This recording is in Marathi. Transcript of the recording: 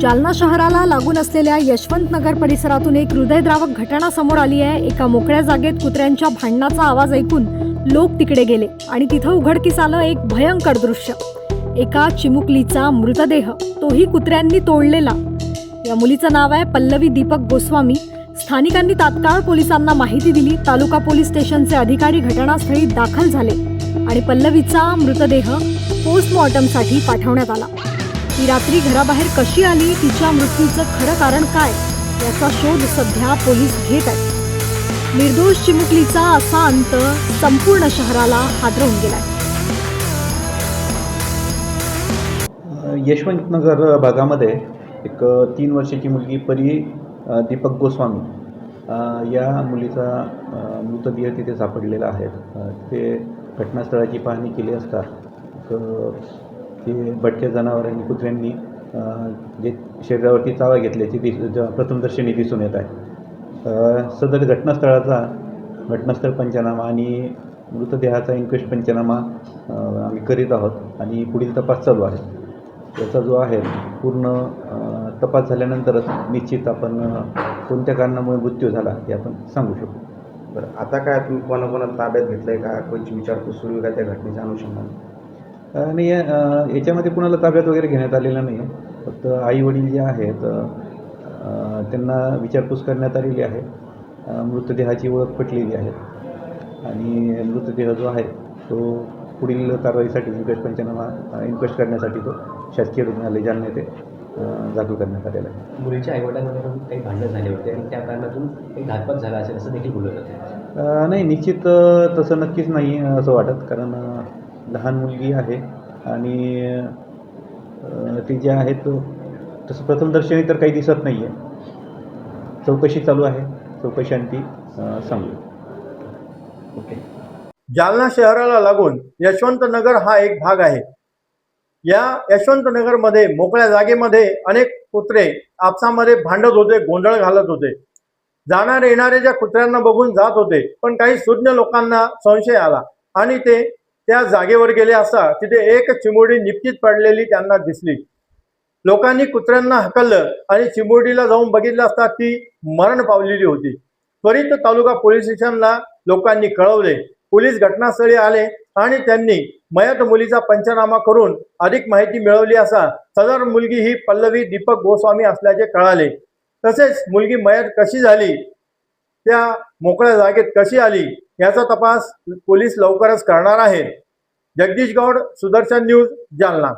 जालना शहराला लागून असलेल्या यशवंत नगर परिसरातून एक हृदयद्रावक घटना समोर आली आहे. एका मोकळ्या जागेत कुत्र्यांच्या भांडणाचा आवाज ऐकून लोक तिकडे गेले आणि तिथं उघडकीस आलं एक भयंकर दृश्य. एका चिमुकलीचा मृतदेह तोही कुत्र्यांनी तोडलेला. या मुलीचं नाव आहे पल्लवी दीपक गोस्वामी. स्थानिकांनी तात्काळ पोलिसांना माहिती दिली. तालुका पोलीस स्टेशनचे अधिकारी घटनास्थळी दाखल झाले आणि पल्लवीचा मृतदेह पोस्टमॉर्टमसाठी पाठवण्यात आला. ती रात्री घराबाहेर कशी आली तिच्या मृत्यूचं खरं कारण काय याचा शोध सध्या पोलीस घेत आहेत. निर्दोष चिमुकलीचा असा अंत संपूर्ण शहराला हादरवून गेलाय. यशवंतनगर भागामध्ये एक तीन वर्षाची मुलगी परी दीपक गोस्वामी या मुलीचा मृतदेह तिथे सापडलेला आहे. तिथे घटनास्थळाची पाहणी केली असता की ते भटक्या जनावरांनी कुत्र्यांनी जे शरीरावरती चावा घेतल्याची दिस ज- प्रथमदर्शनी दिसून येत आहे. सदर घटनास्थळाचा घटनास्थळ पंचनामा आणि मृतदेहाचा इन्क्वेस्ट पंचनामा आम्ही करीत आहोत आणि पुढील तपास चालू आहे. याचा जो आहे पूर्ण तपास झाल्यानंतरच निश्चित आपण कोणत्या कारणामुळे मृत्यू झाला हे आपण सांगू शकू. बरं आता काय तुम्ही कोणाकोणा ताब्यात घेतलं आहे का? कोणची विचारपूस सुरू आहे का त्या घटनेच्या अनुषंगाने? आणि याच्यामध्ये कुणाला ताब्यात वगैरे घेण्यात आलेलं नाही फक्त आई वडील जे आहेत त्यांना विचारपूस करण्यात आलेली आहे. मृतदेहाची ओळख पटलेली आहे. आणि मृतदेह जो आहे तो पुढील कारवाईसाठी इन्क्वेस्ट पंचनामा इन्क्वेस्ट करण्यासाठी तो शासकीय रुग्णालय जालना येथे दाखल करण्यात आलेला आहे. मुलीच्या आईवडिलांमध्ये पण काही भांडण झाले होते आणि त्या कारणातून एक घातपात झाला असेल असं देखील बोलत होते नाही निश्चित तसं नक्कीच नाही असं वाटत. कारण लहान मुलगी आहे आणि ती जे जे आहेत तसं प्रथमदर्शनी तर काही दिसत नाही आहे चौकशी चालू आहे. चौकशी आणि ती सांगू. ओके. जालना शहराला लागून यशवंतनगर हा एक भाग आहे. या यशवंतनगरमध्ये मोकळ्या जागेमध्ये अनेक कुत्रे आपसामध्ये भांडत होते गोंधळ घालत होते. जाणारे येणारे ज्या कुत्र्यांना बघून जात होते पण काही सुज्ञ लोकांना संशय आला आणि ते त्या जागेवर गेले असता तिथे एक चिमुरडी निपटीत पडलेली त्यांना दिसली. लोकांनी कुत्र्यांना हकललं आणि चिमुरडीला जाऊन बघितलं असता ती मरण पावलेली होती. त्वरित तालुका पोलीस स्टेशनला लोकांनी कळवले. पोलीस घटनास्थळी आले आणि त्यांनी मयत मुलीचा पंचनामा करून अधिक माहिती मिळवली असा. सदर मुलगी ही पल्लवी दीपक गोस्वामी असल्याचे कळाले. तसेच मुलगी मयत कशी झाली? त्या मोकळ्या जागेत कशी आली? याचा तपास पोलीस लवकरच करणार आहेत. जगदीश गौड सुदर्शन न्यूज जालना.